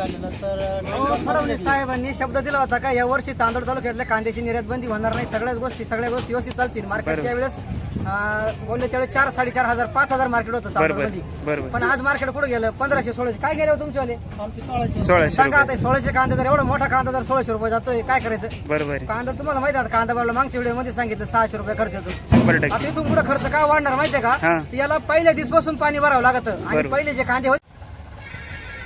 फडणवीस साहेबांनी शब्द दिला होता का या वर्षी चांदोड तालुक्यातल्या कांद्याची निर्यात बंदी होणार नाही सगळ्याच गोष्टी सगळ्या गोष्टी व्यवस्थित चालतील. मार्केट त्यावेळेस बोलले त्यावेळेस चार साडेचार हजार पाच हजार मार्केट होतं पण आज मार्केट कुठे गेलं? पंधराशे सोळाशे. काय गेले हो तुमच्यावाले? सोळाशे. सांगा आता सोळाशे कांदा जर एवढा मोठा कांदा जर सोळाशे रुपये जातोय. काय करायचं? बरोबर कांदा तुम्हाला माहिती आहे का? कांदा बाबा मागच्या व्हिडिओमध्ये सांगितलं सहाशे रुपये खर्च येतो. आता इथून पुढे खर्च काय वाढणार माहितीये का. याला पहिल्या दिवसपासून पाणी भरावं लागतं. आणि. पहिले जे कांदे होते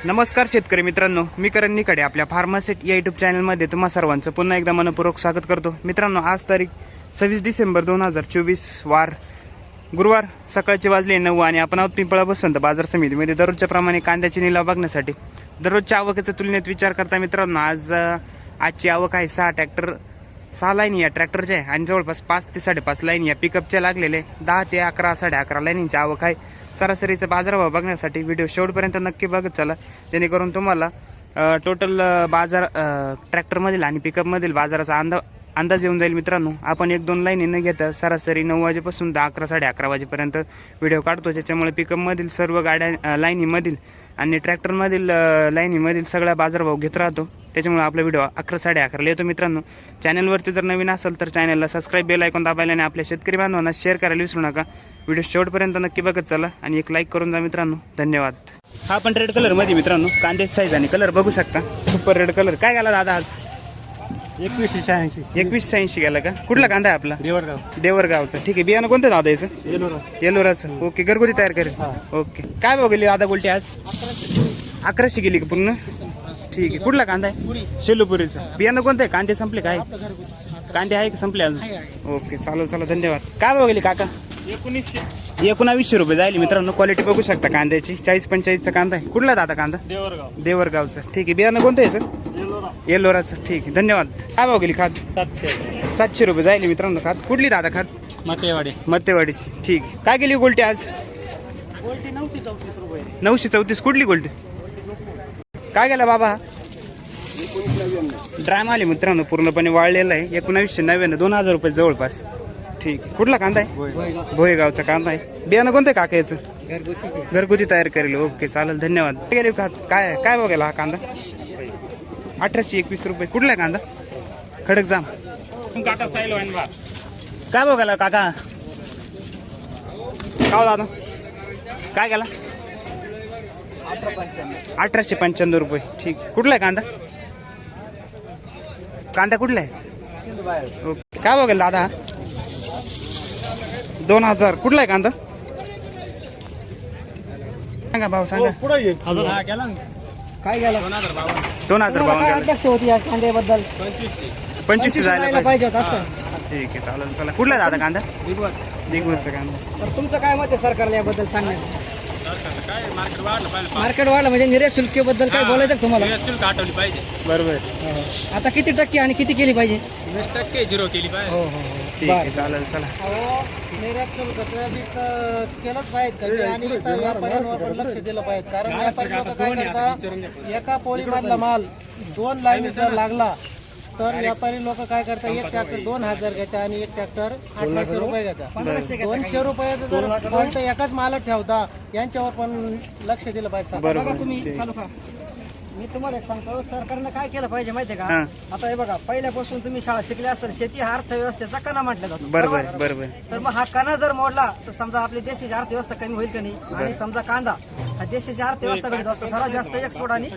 नमस्कार शेतकरी मित्रांनो मी करण निकडे आपल्या फार्मासेट या युट्यूब चॅनलमध्ये तुम्हा सर्वांचं पुन्हा एकदा मनपूर्वक स्वागत करतो. मित्रांनो आज तारीख सव्वीस डिसेंबर दोन हजार चोवीस वार गुरुवार सकाळचे वाजले नऊ आणि आपण आहोत पिंपळा बसवंत बाजार समितीमध्ये. दररोजच्या प्रमाणे कांद्याची निलाव बघण्यासाठी. दररोजच्या आवकाच्या तुलनेत विचार करता मित्रांनो आज आजची आवक आहे सहा ट्रॅक्टर सहा लाईन या ट्रॅक्टरच्या आहे आणि जवळपास पाच ते साडेपाच लाईन या पिकअपच्या लागलेले. आहे. दहा ते अकरा साडे अकरा लाईनींची आवक आहे. सरासरीचा बाजारभाव बघण्यासाठी व्हिडिओ शेवटपर्यंत नक्की बघत चला. जेणेकरून तुम्हाला टोटल बाजार ट्रॅक्टरमधील आणि पिकअपमधील बाजाराचा अंदा अंदाज येऊन जाईल मित्रांनो. आपण एक दोन लाईनी न घेता सरासरी नऊ वाजेपासून दहा अकरा साडे अकरा वाजेपर्यंत व्हिडिओ काढतो. त्याच्यामुळे पिकअपमधील सर्व गाड्या लाईनीमधील आणि ट्रॅक्टरमधील लाईनीमधील सगळा बाजारभाव घेत राहतो. त्याच्यामुळे आपला व्हिडिओ अकरा साडे अकराला येतो मित्रांनो. चॅनलवरती जर नवीन असेल तर चॅनलला सबस्क्राईब बेल ऐकून दाबायला आणि आपल्या शेतकरी बांधवांना शेअर करायला विसरू नका. व्हिडिओ शेवटपर्यंत नक्की बघत चला आणि एक लाईक करून जा मित्रांनो. धन्यवाद. हा पण रेड कलरमध्ये मित्रांनो कांद्याची साईज आणि कलर बघू शकता. सुपर रेड कलर काय गेला दादा आज? एकवीसशे शहाऐंशी. एकवीस ऐंशी गेला का? कुठला कांदा आहे आपला? देवरगाव. देवरगावचा. ठीक आहे. बियाणं कोणतं दादा याचं? येलोरा. येलोराचं. ओके. घरगुती तयार करेल. ओके. काय गेली दादा गोलटी आज? अकराशे गेली का पूर्ण? ठीक आहे. कुठला कांदा आहे? शेलूपुरीचं. बियाणं कोणतं आहे? कांदे संपले काय? कांदे आहे का? संपले अजून? ओके चालेल चला धन्यवाद. काय भाव गेली काका? एकोणीसशे. एकोणावीसशे रुपये जाईल मित्रांनो क्वालिटी बघू शकता कांद्याची. चाळीस पंचेचाळीसचा कांदा आहे. कुठला दादा कांदा? देवरगाव. देवरगावचं. ठीक आहे बियाणं कोणतं आहे सर येलोरा. येलोराचं. ठीक आहे धन्यवाद. काय भाव गेली खात? सातशे. सातशे रुपये जाईल मित्रांनो खात. कुठली दादा खात? मतेवाडी मत्तेवाडीची. ठीक आहे. काय गेली गोल्टी आज? गोल्टी नऊशे चौतीस रुपये. नऊशे चौतीस. कुठली गोल्टी? काय गेला बाबा? ड्राम आले मित्रांनो पूर्णपणे वाळलेला आहे. एकोणावीसशे नव्याण्णव दोन हजार रुपये जवळपास. ठीक. कुठला कांदा आहे? भोयगावचा कांदा आहे. बियाणं कोणतं आहे काका याचं? घरगुती तयार करेल. ओके चालेल धन्यवाद. गेले का? काय काय बघायला हा कांदा? अठराशे एकवीस रुपये. कुठला आहे कांदा? खडक जाम. काय बघायला काका? का हो दादा? काय गेला अठराशे पंच्याण्णव रुपये. ठीक. कुठला आहे कांदा? कांदा कुठला आहे? ओके काय बघेल दादा? दोन हजार. कुठला आहे कांदा? सांगा भाऊ सांगा. हा काय गेलं? दोन हजार अपेक्षा होती या कांद्याबद्दल? पंचवीसशे. पंचवीस जायला पाहिजे. होतं असं. ठीक आहे चालेल चला. कुठला आहे दादा कांदा? दिगवरचा कांदा. तर तुमचं काय मत आहे सरकारला याबद्दल सांगण्यात? काय मार्केट वाढलं पाहिजे. मार्केट वाढलं म्हणजे निर्यात शुल्केबद्दल काय बोलायचं तुम्हाला? शुल्क आठवली पाहिजे. बरोबर. आता किती टक्के आणि किती केली पाहिजे? वीस टक्के झिरो केली पाहिजे. हो हो हो. ठीक आहे चालेल चला. बी केलंच पाहिजे आणि व्यापाऱ्यांवर पण लक्ष दिलं पाहिजे कारण व्यापारी लोक काय करतात एका पोळीमधला माल दोन लाईन जर लागला तर व्यापारी लोक काय करतात एक ट्रॅक्टर दोन हजार घेतात आणि एक ट्रॅक्टर अठराशे रुपये घेतात दोनशे रुपयाचं जर फॉल्ट एकाच मालक ठेवता यांच्यावर पण लक्ष दिलं पाहिजे. मी तुम्हाला एक सांगतो सरकारनं काय केलं पाहिजे माहितीये का? हा. आता हे बघा पहिल्यापासून तुम्ही शाळा शिकले असेल शेती हा अर्थव्यवस्थेचा कणा म्हटला जातो. बरोबर बरोबर? तर मग हा कणा जर मोडला तर समजा आपली देशाची अर्थव्यवस्था कमी होईल का नाही? आणि समजा कांदा हा देशाची अर्थव्यवस्था घडत असतो सर्वात जास्त एक्सपोर्ट आणि.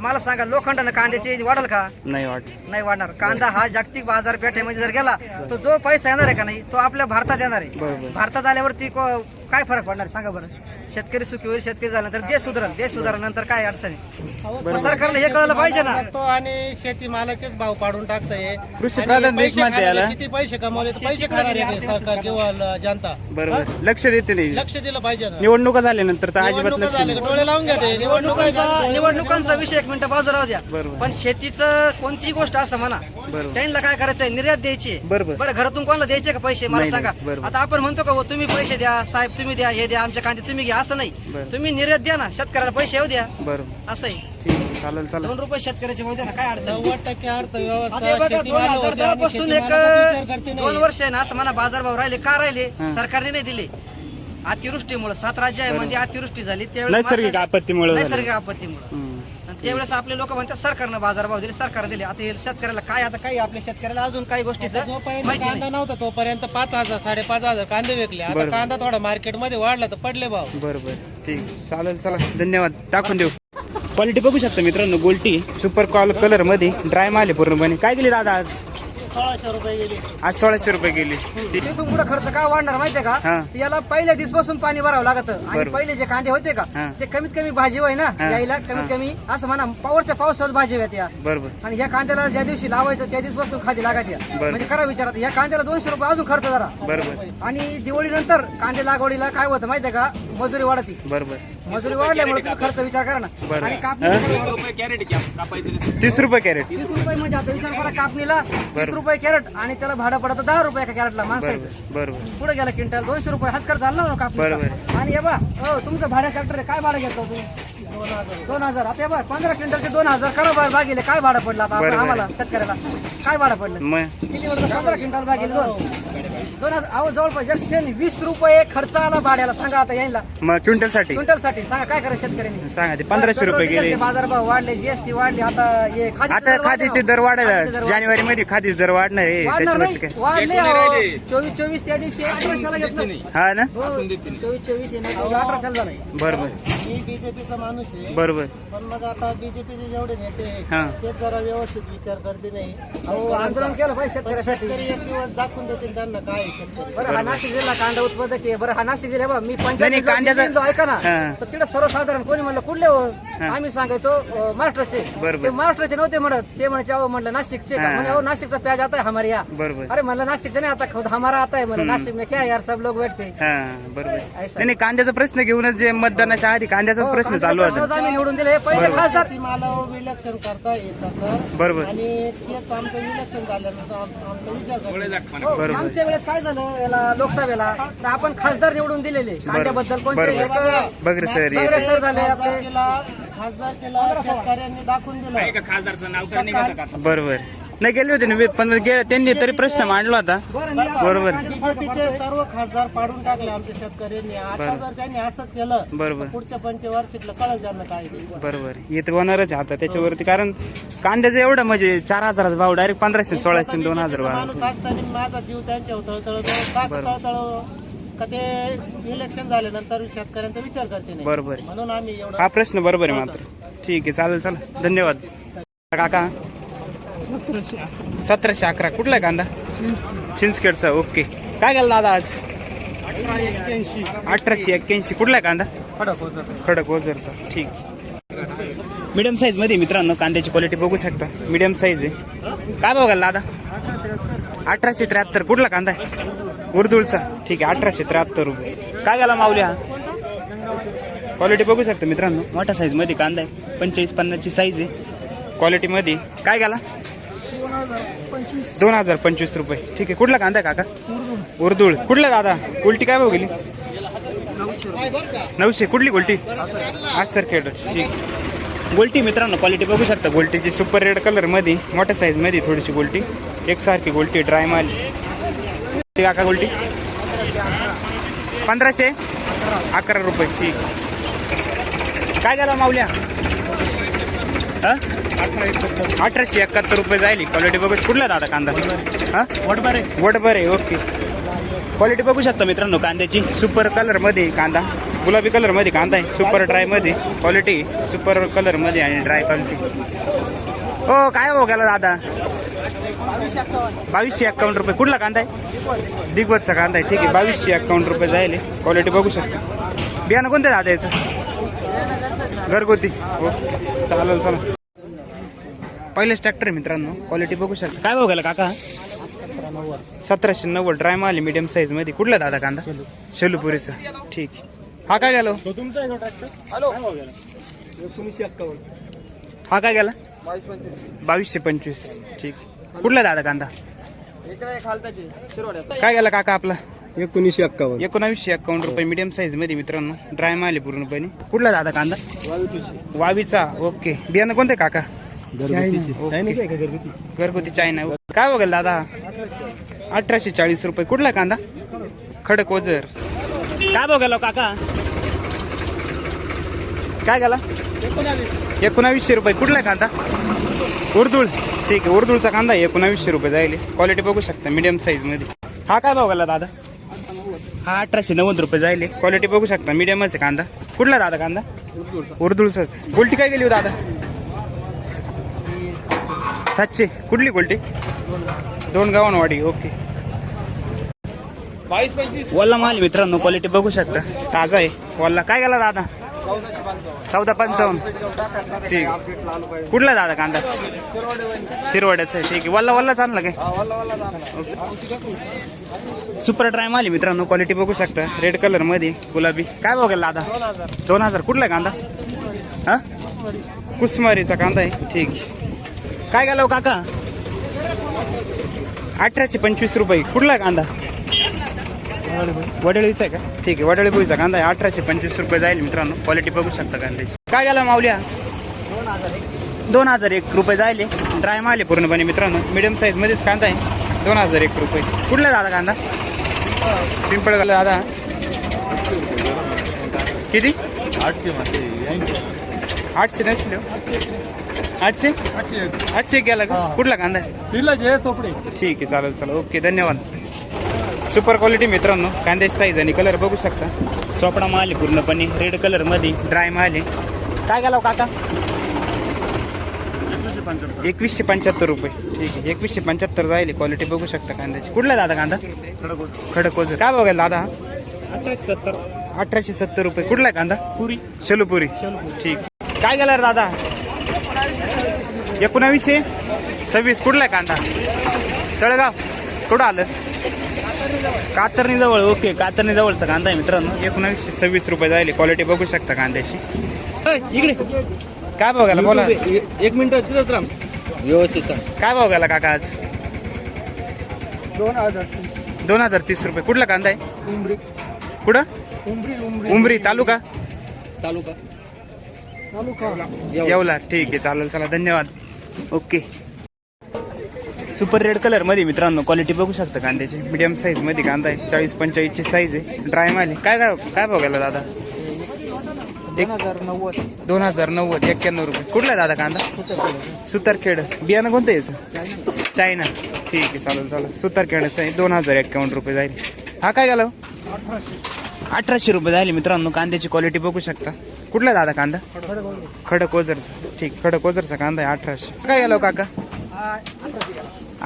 मला सांगा लोखंडानं कांद्याची वाढेल का? नाही वाटत नाही वाढणार. कांदा हा जागतिक बाजारपेठेमध्ये जर गेला तर जो पैसा येणार आहे का नाही तो आपल्या भारतात येणार आहे. बरोबर. भारतात आल्यावरती को- काय फरक पडणार सांगा बरं. शेतकरी सुखी होईल शेतकरी झाल्यानंतर देश सुधारेल. देश सुधारल्यानंतर काय अडचण आहे? मग सरकारला हे कळलं पाहिजे ना. तो आणि शेती मालाचेच भाव पाडून टाकतंय. कृषी आणि प्रधान पैसे देश म्हणते खाणारे याला. किती पैसे कमवले पैसे खाणार आहे सरकार किंवा ल- जनता. बरोबर. लक्ष देते नाही. लक्ष दिलं पाहिजे ना. निवडणुका झाल्यानंतर तर अजिबात निवडणुका लक्ष झाले नाही. का? डोळे लावून घ्या ते. निवडणुका निवडणुकांचा निवडणुकांचा विषय एक मिनिट बाजूला राहू द्या. बरोबर. पण शेतीचं कोणतीही गोष्ट असं म्हणा बरोबर. त्यांना काय करायचंय निर्यात द्यायची बरोबर. बरं घरातून कोणाला द्यायचे का पैसे? मला नाही, सांगा. नाही, बरोबर. आता आपण म्हणतो का हो, तुम्ही पैसे द्या साहेब तुम्ही द्या हे द्या आमच्या कांदे तुम्ही घ्या. असं नाही बरं. तुम्ही निर्यात द्या ना शेतकऱ्याला पैसे येऊ द्या बरोबर असं आहे ठीक आहे चालेल चला दोन रुपये शेतकऱ्याचे होऊ द्या ना काय अडचण नाही. नव्वद टक्के आता हे अर्थव्यवस्था बघा दोन हजार होते दहा आणि पासून एक मालाचा विचार करते दोन. वर्ष आहे ना असं म्हणा बाजारभाव राहिले का राहिले हा. सरकारने नाही दिले अतिवृष्टीमुळे सात राज्य आहे म्हणजे अतिवृष्टी झाली त्यावेळेस नैसर्गिक आपत्तीमुळे झालं. नैसर्गिक आपत्तीमुळे त्यावेळेस आपले लोक म्हणतात सरकारनं बाजारभाव दिले सरकार दिले. आता हे शेतकऱ्याला काय आता काही आपल्या शेतकऱ्याला? अजून काही गोष्टीचं जोपर्यंत माहिती कांदा नव्हता तोपर्यंत पाच हजार साडेपाच हजार कांदे विकले. आता बरोबर. कांदा थोडा मार्केटमध्ये वाढला तर पडले भाव. बरं बरं ठीक. चालेल चला. धन्यवाद. टाकून देऊ. क्वालिटी बघू शकता मित्रांनो गोल्टी. सुपर कॉल कलरमध्ये ड्राय माल आहे पूर्णपणे. काय गेली दादा आज? सोळाशे रुपये गेली आज सोळाशे रुपये गेली तिथून पुढे खर्च काय वाढणार माहितीये हा. का याला पहिल्या दिवसापासून पाणी भरावं लागतं आणि बरोबर. पहिले जे कांदे होते का हा. ते कमीत कमी भाजी होय ना हा. यायला. कमीत कमी असं म्हणा पावरच्या पावसावर भाजी होत्या या बरोबर आणि या कांद्याला ज्या दिवशी लावायचं त्या दिवसापासून खाली लागायच्या बरं. म्हणजे करा विचारात या कांद्याला दोनशे रुपये अजून खर्च जरा बरोबर आणि दिवाळीनंतर कांदे लागवडीला काय होतं माहितीये का मजुरी वाढती बरोबर मजुरी वाढल्यामुळे तुम्ही खर्च विचार करा ना. आणि हा? कापणी कॅरेट कापायचं तीस रुपये कॅरेट. तीस रुपये म्हणजे आता विचार करा कापणीला. तीस रुपये कॅरेट आणि त्याला भाडं पडतं दहा रुपये एका कॅरेटला बरोबर बरोबर पुढे गेला क्विंटल दोनशे रुपये हाच खर्च झाला ना कापणीचा. बरोबर. आणि हे बा हो तुमचं भाडं ट्रॅक्टर काय भाडं घेतो तुम्ही? दोन हजार. आता हे बा पंधरा क्विंटलचे दोन हजार. करा बरं बागेले काय भाडं पडलं आता. आम्हाला शेतकऱ्याला? काय भाडं पडलं? किती वर्ष पंधरा क्विंटल बागेले दोन. दोन हजार अहो जवळपास एकशे वीस रुपये खर्च आला भाड्याला. सांगा आता यायला मग क्विंटलसाठी क्विंटलसाठी सांगा काय करायचं शेतकऱ्यांनी? सांगा ते पंधराशे रुपये गेले. डिझेलचे बाजारभाव वाढले जीएसटी वाढली आता हे आता दर वाढले खादीचे हो. दर वाढायला वाढले. जानेवारी मध्ये खादीचे दर वाढणार आहे वाढणार त्याच्यावरती नाही. काय? वाढले अहो. चोवीस चोवीस त्या दिवशी घेतलं. हा ना? हो, चोवीस चोवीस हे नाही, झालंय बरोबर. मी बीजेपीचा माणूस आहे. बरोबर. पण मग आता बीजेपीचे जेवढे नेते आहेत, हा. ते जरा व्यवस्थित विचार करते नाही. अहो आंदोलन केलं पाहिजे शेतकऱ्यासाठी. शेतकरी एक दिवस दाखवून देतील त्यांना काय बरं हा नाशिक जिल्हा कांदा उत्पादक आहे. बरं हा नाशिक जिल्हा बा मी नाही, पंचायत कांद्याचा- जो ऐका ना. हा. तर तिकडे सर्वसाधारण कोणी म्हणलं कुठले हो? आम्ही सांगायचो अं, महाराष्ट्राचे. बरोबर. ते महाराष्ट्राचे नव्हते म्हणत. ते म्हणायचे अहो म्हणलं नाशिकचे का? हा. म्हणजे अहो नाशिकचा प्याज आता है हमारे यहाँ बरोबर. अरे म्हणलं नाशिकचा नाही आता खुद हमारा आता है म्हणलं नाशिक में क्या है यार सब लोग बैठते. हा बरोबर. ऐसा. नाही नाही, कांद्याचा प्रश्न घेऊनच जे मतदानाच्या आधी कांद्याचाच हो, प्रश्न चालू होता. कांद्याचा आम्ही निवडून दिले. पहिले खासदार मालावर विलक्षण करता हे सरकार. बरोबर. आणि तेच आमचं विलक्षण झाल्यानंतर आम- आमचा विचार. हो, बरोबर. मागच्या वेळेस काय झालं याला लोकसभेला? तर आपण खासदार निवडून दिलेले. कांद्याबद्दल कोणते? बरोबर. एक बघरे सर ये. सर झाले आपले. खासदार केला शेतकऱ्यांनी दाखवून दिलं. खासदारचं नाव? बरोबर. नाही गेले होते ना पण त्यांनी तरी प्रश्न मांडला होता. बरोबर. बीजेपीचे सर्व खासदार पाडून टाकले आमच्या शेतकऱ्यांनी आता जर त्यांनी असंच केलं बरोबर. तर पुढच्या पंचवार्षिकला कळत त्यांना काय ते. बरोबर. येत होणारच आहे आता त्याच्यावरती. कारण कांद्याचं एवढं म्हणजे चार हजाराचा भाव डायरेक्ट पंधराशे सोळाशे दोन हजार माणूस भाव असताना माझा जीव त्यांच्या तळतळ का तळतळ का ते इलेक्शन झाल्यानंतर शेतकऱ्यांचा विचार करते नाही. बरोबर. म्हणून आम्ही एवढं हा प्रश्न बरोबर आहे मात्र. ठीक आहे चालेल चला धन्यवाद. काका. सतराशे अकरा. कुठला आहे कांदा? चिंचखेडचा. ओके. काय गेला दादा आज? अठराशे एक्क्याऐंशी. कुठला आहे कांदा? खडक ओझरचा. ठीक. मीडियम साईजमध्ये मित्रांनो कांद्याची क्वालिटी बघू शकता. मीडियम साईज आहे. काय बघाल दादा? अठराशे त्र्याहत्तर. कुठला कांदा आहे? उर्दुळचा ठीक आहे अठराशे त्र्याहत्तर रुपये. काय गेला माऊली हा? क्वालिटी बघू शकता मित्रांनो. मोठ्या साईजमध्ये कांदा आहे. पंचेचाळीस पन्नासची साईज आहे. क्वालिटी मध्ये. काय गेला? दोन हजार पंचवीस. रुपये. ठीक आहे. कुठला कांदा काका? उर्दूळ. कुठला दादा उलटी काय भाऊ गेली? नऊशे. कुठली गोल्टी आज सर खेळ ठीक. गोल्टी मित्रांनो क्वालिटी बघू शकता. गोल्टीची सुपर रेड कलरमध्ये मोठ्या साईजमध्ये थोडीशी गोल्टी एकसारखी गोल्टी ड्राय माल काका गोल्टी पंधराशे? अकरा रुपये. ठीक. काय झालं माऊल्या? अठराशे एकाहत्तर रुपये जाईल क्वालिटी बघू कुठला दादा कांदा? हा? वडबरे. वडबरे ओके. क्वालिटी बघू शकता मित्रांनो कांद्याची. सुपर कलरमध्ये कांदा. गुलाबी कलरमध्ये कांदा आहे. सुपर ड्रायमध्ये. क्वालिटी सुपर कलरमध्ये आणि ड्राय क्वालिटी हो काय हो गेला दादा? बावीसशे एक्कावन्न रुपये. कुठला कांदा आहे? दिग्वतचा कांदा आहे. ठीक आहे बावीसशे एक्कावन्न रुपये जाईल क्वालिटी बघू शकता. बियाणं कोणतं दादा याचं? घरगुती. ओके. चालेल चला पहिलेच ट्रॅक्टर आहे मित्रांनो. क्वालिटी बघू शकता. काय गेला काका? सतराशे नव्वद. ड्राय माल मीडियम साईजमध्ये. कुठला दादा कांदा? शेलूपुरीचा. ठीक. हा काय गेलो हा? काय गेला? बावीसशे पंचवीस. ठीक. कुठला दादा कांदा? काय गेला काका आपला? एकोणीसशे एक्कावन्न एकोणावीसशे अकाउंट रुपये मीडियम साईजमध्ये मित्रांनो. ड्राय माल आहे पूर्णपणे. कुठला दादा कांदा? वावीचा. ओके बियाणं कोणते काका. घरगुती? चायना. काय बघेल दादा? अठराशे चाळीस रुपये. कुठला कांदा? खडक ओझर. काय बघाल काका? काय गेला एकोणावीसशे रुपये. कुठला कांदा? उर्दुळ ठीक आहे उर्दुळचा कांदा एकोणावीसशे रुपये जाईल क्वालिटी बघू शकता मीडियम साईजमध्ये हा काय गेला दादा? हा अठराशे नव्वद रुपये जाईल क्वालिटी बघू शकता मीडियमच आहे कांदा. कुठला दादा कांदा? उर्दुळचाच गोल्टी काय गेली हो दादा? सातशे. कुठली गोल्टी दोन गावांवाडी ओके. वल्ला माल मित्रांनो क्वालिटी बघू शकता. ताजा आहे. वल्ला काय गेला दादा? चौदा पंचावन्न. ठीक कुठला दादा कांदा? शिरवाड्याचा आहे. ठीक आहे. वल्ला वल्लाच आणला काय? सुपर ड्राय माल मित्रांनो क्वालिटी बघू शकता. रेड कलरमध्ये गुलाबी. काय बघेल दादा? दोन हजार. कुठला कांदा? हा? कुसमारीचा कांदा आहे. ठीक आहे. काय गेला काका? अठराशे पंचवीस रुपये. कुठला कांदा? वडळीचा आहे का? ठीक आहे वडळी कांदा आहे. अठराशे पंचवीस रुपये जाईल मित्रांनो. क्वालिटी बघू शकता कांद्याची. काय गेला माऊल्या? दोन हजार एक रुपये जायले ड्राय माल आहे पूर्णपणे मित्रांनो. मिडियम साईज मध्येच कांदा आहे. दोन हजार एक रुपये. कुठला दादा कांदा? पिंपळ गाला दादा. किती? आठशे नसले आठशे? आठशे. गेला का? कुठला कांदा? तिला जे चोपडे ठीक आहे चालेल चालेल. ओके धन्यवाद. सुपर क्वालिटी मित्रांनो. कांद्याची साईज आणि कलर बघू शकता. चोपडा माल आहे पूर्णपणे. रेड कलरमध्ये ड्राय माल आहे. काय गेला काका? एकवीसशे पंच्याहत्तर. रुपये. ठीक आहे एकवीसशे पंच्याहत्तर जाईल क्वालिटी बघू शकता कांद्याची. कुठला दादा कांदा? खडक काय बघायला दादा? अठराशे सत्तर. अठराशे सत्तर रुपये. कुठला कांदा? पुरी. शेलूपुरी. ठीक. काय गेला रे दादा? एकोणावीसशे? सव्वीस. कुठला आहे कांदा? तळगाव. कुठं आलं? कातरणी जवळ ओके कातरणी जवळचा कांदा आहे मित्रांनो. एकोणावीसशे सव्वीस रुपये जाईल क्वालिटी बघू शकता कांद्याची. इकडे. काय बघायला बोला. एक मिनिट तिथंच राम. व्यवस्थित काय भाव गेला काका आज? दोन हजार दोन हजार तीस रुपये. कुठला कांदा आहे? उमरी. कुठं? उमरी. उमरी तालुका? तालुका. येवला. ठीक आहे चालेल चला धन्यवाद. ओके. सुपर रेड कलरमध्ये मित्रांनो क्वालिटी बघू शकता कांद्याची. मीडियम साईजमध्ये कांदा आहे चाळीस पंचेचाळीसची साईज आहे. ड्राय माल आहे. काय काय काय बघायला दादा? एक हजार नव्वद. दोन हजार नव्वद एक्क्याण्णव रुपये. कुठला दादा कांदा? सुतारखेड. बियाणं कोणतं आहे याचं? चायना. ठीक आहे चालेल चालेल. सुतारखेडचं आहे. दोन हजार एक्कावन्न रुपये जाईल. हा काय गेला अठराशे. रुपये झाले मित्रांनो. कांद्याची क्वालिटी बघू शकता. कुठला दादा कांदा? खडक ओझरचा ठीक खडक ओझरचा कांदा आहे अठराशे. काय गेलो काका?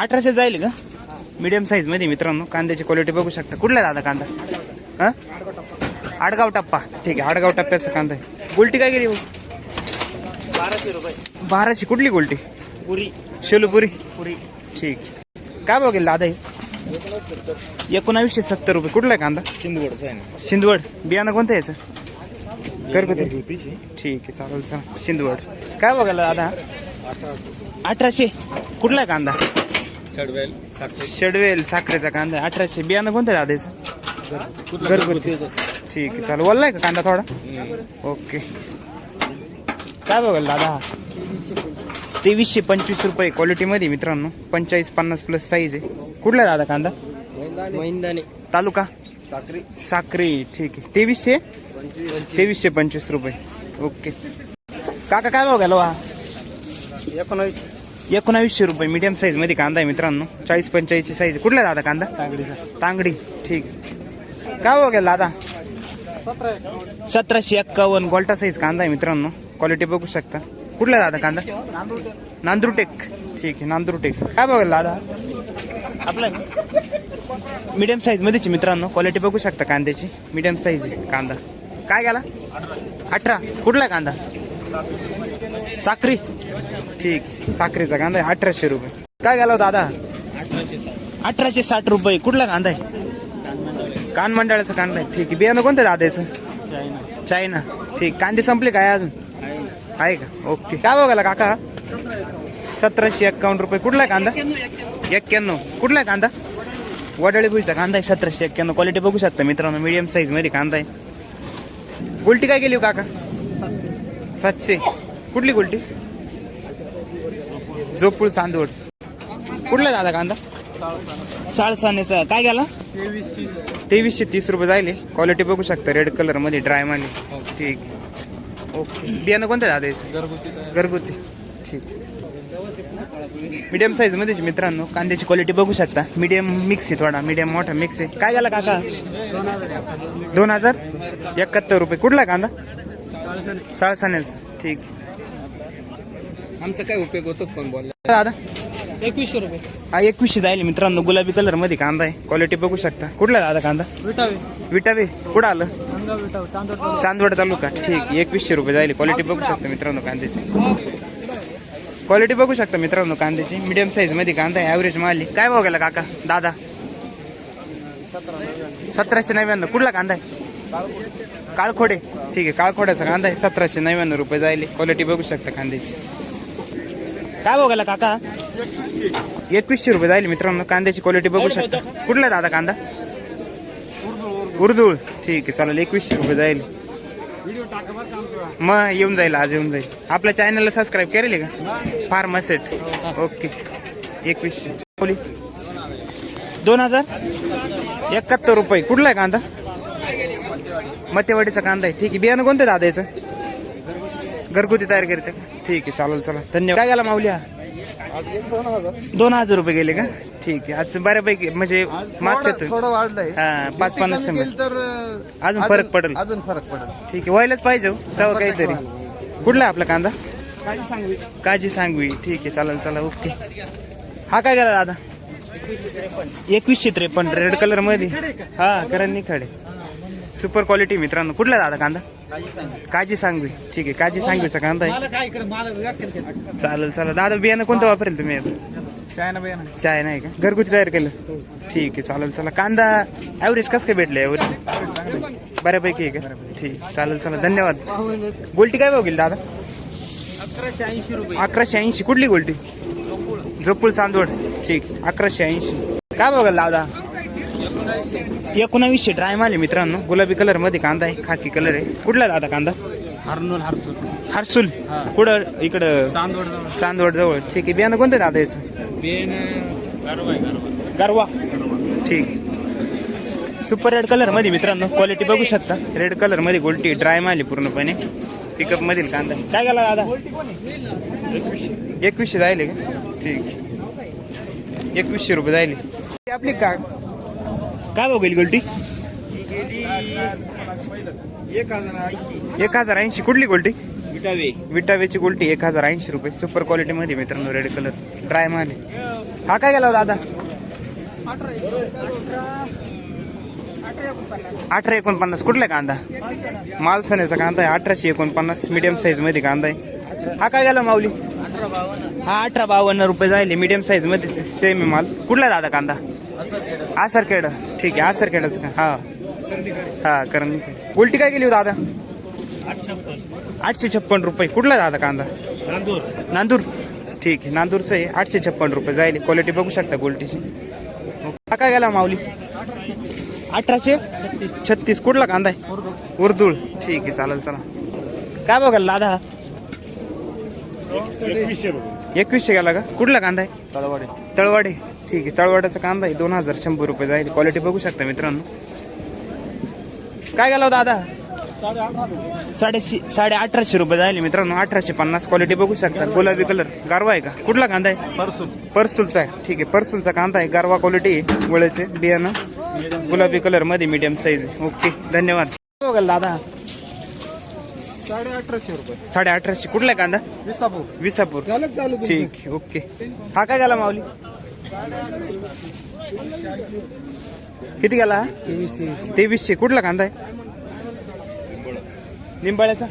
अठराशे जाईल का? मीडियम साईजमध्ये मित्रांनो कांद्याची क्वालिटी बघू शकता. कुठला दादा कांदा? हा? आडगाव टप्पा. ठीक आहे आडगाव टप्प्याचा कांदा आहे. गुलटी काय गेली बाराशे रुपये. बाराशे कुठली गुलटी? पुरी. शेलूपुरी? पुरी. ठीक. काय बघेल दादा एकोणावीसशे सत्तर रुपये. कुठला आहे कांदा? आहे ना. शिंदवड बियाणं कोणतं याचं? घरगुती ठीक आहे चालेल चालेल शिंदवड. काय बघायला दादा? अठराशे. कुठला कांदा? सडवेल शेडवेल साखरेचा कांदा. अठराशे. बियाणं कोणतं आहे दादाचं? घरगुती. ठीक आहे चालेल. वल्ला आहे का कांदा थोडा? ओके. काय बघायला दादा? तेवीसशे पंचवीस रुपये क्वालिटीमध्ये मित्रांनो. पंचेचाळीस पन्नास प्लस साईज आहे. कुठला दादा कांदा? महिंदाने तालुका? साखरी साखरी ठीक आहे. तेवीसशे? तेवीसशे पंचवीस रुपये. ओके. काका काय भाव घालो हा एकोणावीस एकोणावीसशे रुपये. मीडियम साईजमध्ये कांदा आहे मित्रांनो. चाळीस पंचेचाळीसची साईज कुठला दादा कांदा? तांगडी ठीक. काय भाव गेला दादा? सतराशे एक्कावन्न. गोल्टा साईज कांदा आहे मित्रांनो. क्वालिटी बघू शकता. कुठला दादा कांदा? नांदुरटेक. ठीक आहे नांदुरटेक. काय भाव गेला दादा? आपला मीडियम साईज मध्येच मित्रांनो. क्वालिटी बघू शकता कांद्याची. मीडियम साईज आहे कांदा. काय गेला? अठरा. कुठला आहे कांदा? साखरी. ठीक. साखरीचा साखरेचा कांदा आहे अठराशे रुपये. काय गेला हो दादा? अठराशे साठ रुपये. कुठला कांदा आहे? कान मंडळाचा कांदा आहे. ठीक आहे. बियाणं कोणतं आहे दादाचं? चायना. ठीक. कांदे संपले काय अजून? आहे का? ओके. काय बघायला काका? सतराशे एक्कावन्न रुपये. कुठला आहे कांदा? एक्क्याण्णव. कुठला आहे कांदा? वडाळी भुईचा कांदा आहे सतराशे एक्क्याण्णव. क्वालिटी बघू शकता मित्रांनो. मीडियम साईजमध्ये कांदा आहे. गुलटी काय गेली हो काका? सातशे. कुठली गुलटी? जोपूळ चांदवड कुठला दादा कांदा? साळसानेचा काय गेला तेवीसशे तीस रुपये जायले. क्वालिटी बघू शकता रेड कलरमध्ये ड्राय माने ठीक. ओके बियाणं कोणतं दादा? घरगुती. घरगुती. ठीक. मीडियम साईज मध्येच मित्रांनो. कांद्याची क्वालिटी बघू शकता. मीडियम मिक्स आहे थोडा. मीडियम मोठा मिक्स आहे. काय गेला काका? दोन हजार. एकाहत्तर रुपये. कुठला कांदा? साळसानेलचा ठीक. आमचा काय उपयोग होतो पण बोल. दादा? एकवीसशे रुपये. हा एकवीसशे जाईल मित्रांनो. गुलाबी कलरमध्ये कांदा आहे. क्वालिटी बघू शकता. कुठला दादा कांदा? विटावे विटावे कुठं आलं? चांदवड तालुका. ठीक. एकवीसशे रुपये जाईल. क्वालिटी बघू शकता मित्रांनो कांद्याची. क्वालिटी बघू शकता मित्रांनो कांद्याची. मिडियम साईजमध्ये कांदा आहे ॲव्हरेज माल काय भाव गेला काका? दादा? सतराशे नव्याण्णव. कुठला कांदा आहे? काळखोडे. ठीक आहे काळखोड्याचा कांदा आहे. सतराशे नव्याण्णव रुपये जाईल क्वालिटी बघू शकता कांद्याची. काय भाव गेला काका? एकवीसशे रुपये जाईल मित्रांनो. कांद्याची क्वालिटी बघू शकता. कुठला दादा कांदा? उर्दूळ ठीक आहे चालेल. एकवीसशे रुपये जाईल मग येऊन जाईल आज येऊन जाईल. आपल्या चॅनलला सबस्क्राईब करेल का? फार मस्त आहेत. ओके. एकवीसशे. बोली. दोन हजार? एकाहत्तर रुपये. कुठला आहे कांदा? मतेवाडीचा कांदा आहे. ठीक आहे. बियाणं कोणतं दादायचं घरगुती तयार करते. ठीक आहे. चालेल चला. धन्यवाद. काय गेला माऊली हा? दोन हजार. रुपये गेले का? ठीक आहे. आज बऱ्यापैकी म्हणजे मागच्या तू- थोडं वाढलंय. हा पाच पन्नास शंभर. तर अजून फरक पडेल. अजून फरक पडेल. ठीक आहे. व्हायलाच पाहिजे हो, तेव्हा काहीतरी. कुठला आहे आपला कांदा? काजी सांगवी. ठीक आहे चालेल चला ओके. हा काय गेला दादा? एकवीसशे त्रेपन्न. रेड कलरमध्ये हा करण निखाडे. सुपर क्वालिटी मित्रांनो. कुठला आहे दादा कांदा? काजी सांगवी. ठीक आहे काजी सांगवीचा कांदा आहे. चालेल चला दादा बियाणं कोणतं वापरेल तुम्ही? आता? चायना बियाणं. चाय नाही का? घरगुती तयार केलं. ठीक आहे चालेल चला कांदा ॲव्हरेज कसं काय भेटलं यावर्षी बऱ्यापैकी आहे का? ठीक चालेल चला धन्यवाद. गोल्टी काय गेली दादा? अकराशे ऐंशी रुपये. अकराशे ऐंशी. कुठली गोल्टी? जोपूळ चांदवड. ठीक अकराशे ऐंशी. काय बघाल दादा? एकोणावीसशे ड्राय माल आहे मित्रांनो. गुलाबी कलरमध्ये कांदा आहे खाकी कलर आहे. कुठला दादा कांदा? हरनोल हरसूल. हर्सुल. कुठं? इकडं? चांदवड चांदवड जवळ. ठीक आहे. बियाणं कोणतं दादा याचं? बेन गारवा आहे गारवा. गरवा. ठीक. सुपर रेड कलरमध्ये मित्रांनो क्वालिटी बघू शकता. रेड कलरमध्ये गोल्टी ड्राय माली पूर्णपणे. पिकअप मधील कांदा. काय गेला दादा? एकवीसशे. जायले का? ठीक. एकवीसशे रुपये जायले. आपली का काय बघेल गोल्टी? एक हजार ऐंशी. कुठली गोल्टी? विटावे. विटावेची गोल्टी एक हजार ऐंशी रुपये. सुपर क्वालिटी मध्ये मित्रांनो रेड कलर ड्राय माल आहे. हा काय गेला दादा अठरा एकोणपन्नास. कुठला कांदा? मालसण्याचा कांदा आहे. अठराशे एकोणपन्नास. मीडियम साईजमध्ये कांदा आहे. हा काय गेला माऊली? हा अठरा बावन्न रुपये जाईल मीडियम साईजमध्ये सेम आहे माल. कुठला दादा कांदा? आसरखेड. ठीक आहे आसरखेडच का? हा. हा कारण उलटी काय गेली हो दादा? आठशे छप्पन रुपये. कुठला दादा कांदा? नांदूर. नांदूर. ठीक आहे नांदूरचं आहे. आठशे छप्पन रुपये. जाईल. क्वालिटी बघू शकता गोल्टीची हा काय गेला माऊली? अठराशे? छत्तीस. कुठला कांदा आहे? उर्दूळ. ठीक आहे चालेल चला. काय बघाल दादा? एकवीसशे गेला का? कुठला कांदा आहे? तळवाडे. तळवाडे. ठीक आहे तळवाड्याचा कांदा आहे दोन हजार शंभर रुपये जाईल. क्वालिटी बघू शकता मित्रांनो. काय गेला हो दादा? साडेशे साडे अठराशे रुपये जाईल मित्रांनो. अठराशे पन्नास क्वालिटी बघू शकता. गुलाबी कलर गारवा आहे का? कुठला कांदा आहे? परसूल. परसूलचा आहे. ठीक आहे परसूलचा कांदा आहे. गारवा क्वालिटी आहे वळेचे बियाणं. गुलाबी कलरमध्ये मीडियम साईज ओके धन्यवाद. बघाल दादा? साडे अठराशे रुपये. साडे अठराशे कुठला आहे कांदा? विसापूर. विसापूर. ठीक आहे, ओके. हा काय गेला माऊली? किती गेला? तेवीस तेवीस. तेवीसशे. कुठला कांदा आहे? निंबाळ्याचा.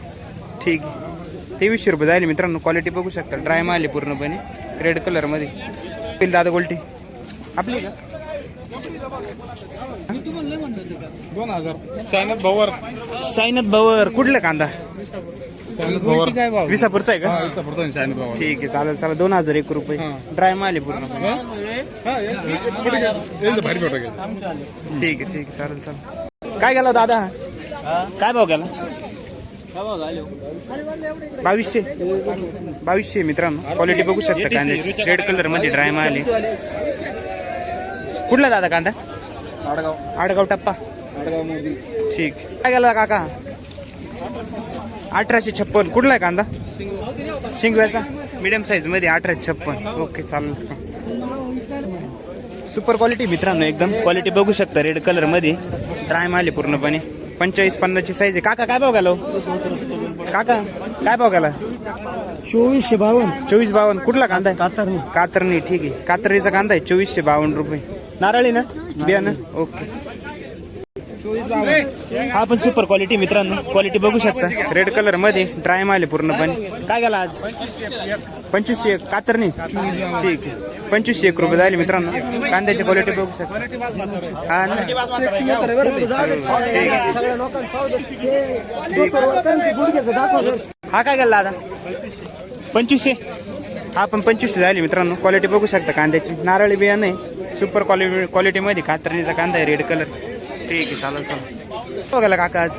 ठीक आहे. तेवीसशे रुपये जाईल मित्रांनो. क्वालिटी बघू शकता. ड्राय माल आहे पूर्णपणे. रेड कलरमध्ये. पिल दादा गोल्टी. आपली का? दोन हजार. सायनाथ भवर. साईनाथ भवर. कुठला कांदा? विसापूरचा आहे का? ठीक आहे. चालेल चालेल. दोन हजार एक रुपये. ड्राय माल आहे पूर्णपणे. भारी गेला? ठीक आहे ठीक आहे चालेल चालेल. काय गेला दादा? काय भाव गेला? बावीसशे. बावीसशे मित्रांनो. क्वालिटी बघू शकता कांद्याची. रेड कलरमध्ये ड्राय माल आहे. कुठला दादा कांदा? आडगाव. आडगाव टप्पा. ठीक. काय गेला काका? अठराशे छप्पन. कुठला आहे कांदा? शिंगव्याचा? मिडियम साईजमध्ये अठराशे छप्पन. ओके चालेल सुपर क्वालिटी मित्रांनो एकदम क्वालिटी बघू शकता रेड कलरमध्ये. ड्राय माल पूर्णपणे. पंचेचाळीस पन्नासची साईज आहे. काका काय भाव घालो काका काय भाव घाला? चोवीसशे बावन्न. चोवीस बावन्न. कुठला कांदा आहे? कातरणी. कातरणी ठीक आहे. कातरणीचा कांदा आहे. चोवीसशे बावन्न रुपये. नारळी ना? बियाणं? ओके हा पण सुपर क्वालिटी मित्रांनो. क्वालिटी बघू शकता. रेड कलरमध्ये ड्राय माल आहे पूर्णपणे. काय गेला आज? पंचवीसशे एक. कातरणी ठीक आहे. पंचवीसशे एक रुपये झाले मित्रांनो. कांद्याची क्वालिटी बघू शकता. हा ना? हा काय गेला आता पंचवीसशे? हा पण पंचवीसशे झाली मित्रांनो. क्वालिटी बघू शकता कांद्याची. नारळी बियाणं आहे सुपर क्वालिटी क्वालिटीमध्ये कातरणीचा कांदा आहे रेड कलर ठीक आहे चालेल चालेल. बघायला काका आज.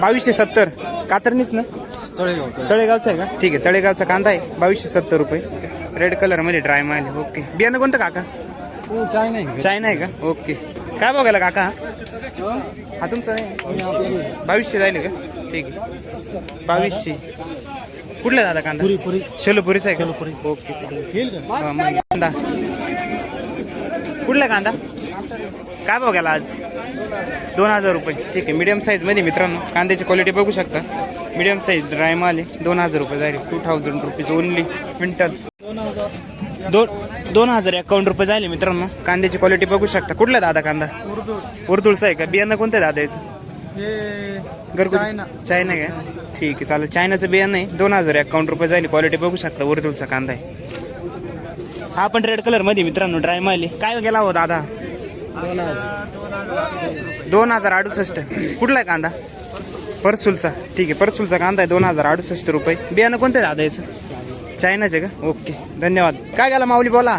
बावीसशे सत्तर. कातरणीच ना? तळेगावचा आहे का? ठीक आहे तळेगावचा कांदा आहे. बावीसशे सत्तर रुपये. रेड कलरमध्ये ड्राय माल आहे. ओके बियाणं कोणतं काका? चाय नाही चायना आहे का? ओके काय बघायला काका? हा? तुमचा आहे? बावीसशे जाईल का? ठीक आहे. बावीसशे. कुठला दादा कांदा? पुरी शेलोपुरीचा आहे का? ओके हा, कांदा कुठला कांदा? काय बघायला आज? दोन हजार रुपये. ठीक आहे मीडियम साईजमध्ये मित्रांनो कांद्याची क्वालिटी बघू शकता. मीडियम साईज ड्राय माल आहे दोन हजार रुपये जाईल two thousand rupees only quintal दोन दोन हजार एकावन्न रुपये झाले मित्रांनो. कांद्याची क्वालिटी बघू शकता. कुठला दादा कांदा? उर्दुळचा आहे का? बियाणं कोणतं दादा याचं घरगुती चायना. का? ठीक आहे चालेल. चायनाचं बियाणं आहे. दोन हजार एकावन्न रुपये झाली. क्वालिटी बघू शकता. उर्दुळचा कांदा आहे. हा पण रेड कलरमध्ये मित्रांनो ड्राय माल काय गेला हो दादा? दोन हजार अडुसष्ट. कुठला आहे कांदा? परसुलचा. ठीक आहे परसुलचा कांदा आहे दोन हजार अडुसष्ट रुपये. बियाणं कोणतं आहे दादा याचं? चायनाचे का? ओके धन्यवाद. काय गेला माऊली बोला.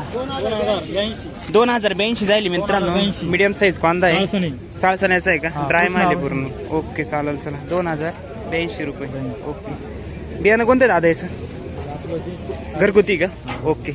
दोन हजार ब्याऐंशी झाली मित्रांनो. मीडियम साईज कांदा आहे. साळसण्याचा आहे का? ड्राय माल पूर्ण. ओके चालेल चला. दोन हजार ब्याऐंशी रुपये. ओके बियाणं कोणतं आहे दादा याचं? घरगुती का? ओके